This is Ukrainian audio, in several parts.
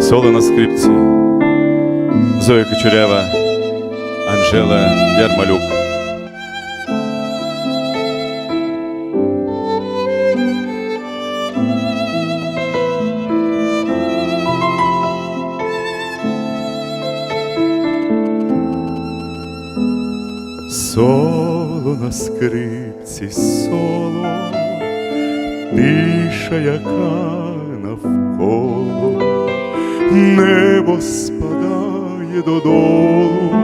Соло на скрипці. Зоя Кочерєва, Анжела Ярмалюк. Соло на скрипці, соло, тиша, яка навколо, небо спадає додолу,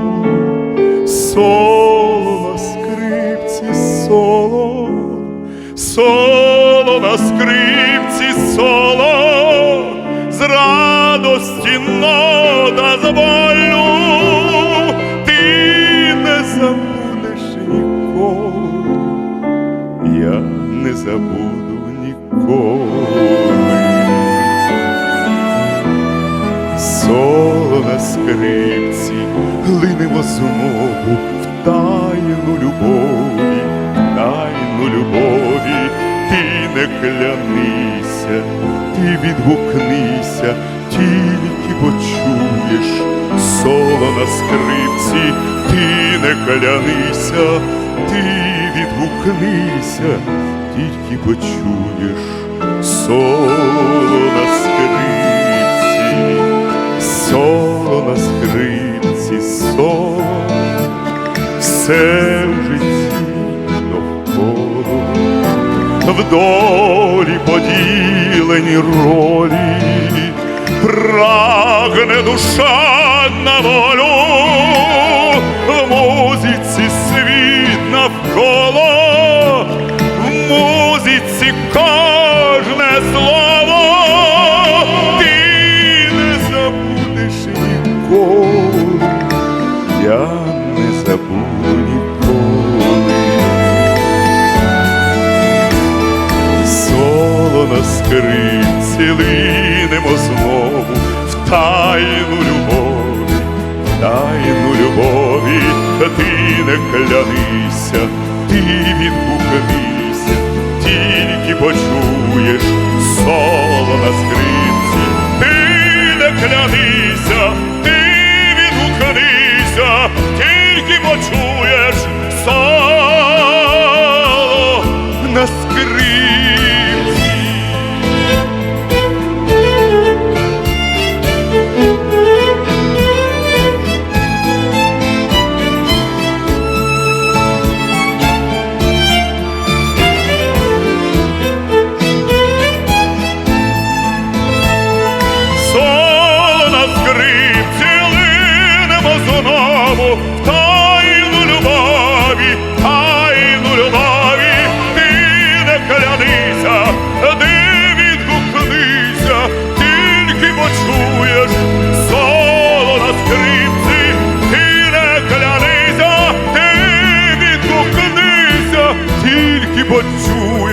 соло на скрипці, соло, соло на скрипці, соло, з радості нота з болю, ти не забудеш ніколи, я не забуду ніколи. Скрипці, глинемо знову в тайну любові, в тайну любові, ти не клянися, ти відгукнися, тільки почуєш соло на скрипці, ти не клянися, ти відгукнися, тільки почуєш соло все в житті довкола, в долі поділені ролі, прагне душа на волю, Соло цілинемо знову в тайну любові, в тайну любові, ти не клянися, ти відгукнися, тільки почуєш соло на скрипці, скрипці линемо знову в тайну любові, тайну любові, ти не клянися, ти відгукнися, тільки почуєш соло на скрипці, ти не клянися, ти відгукнися, тільки почуєш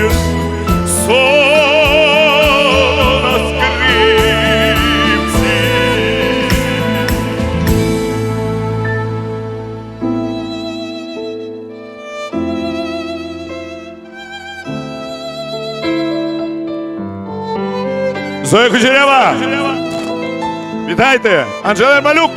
Зоя Кучерява! Вітайте! Анжела Малюк!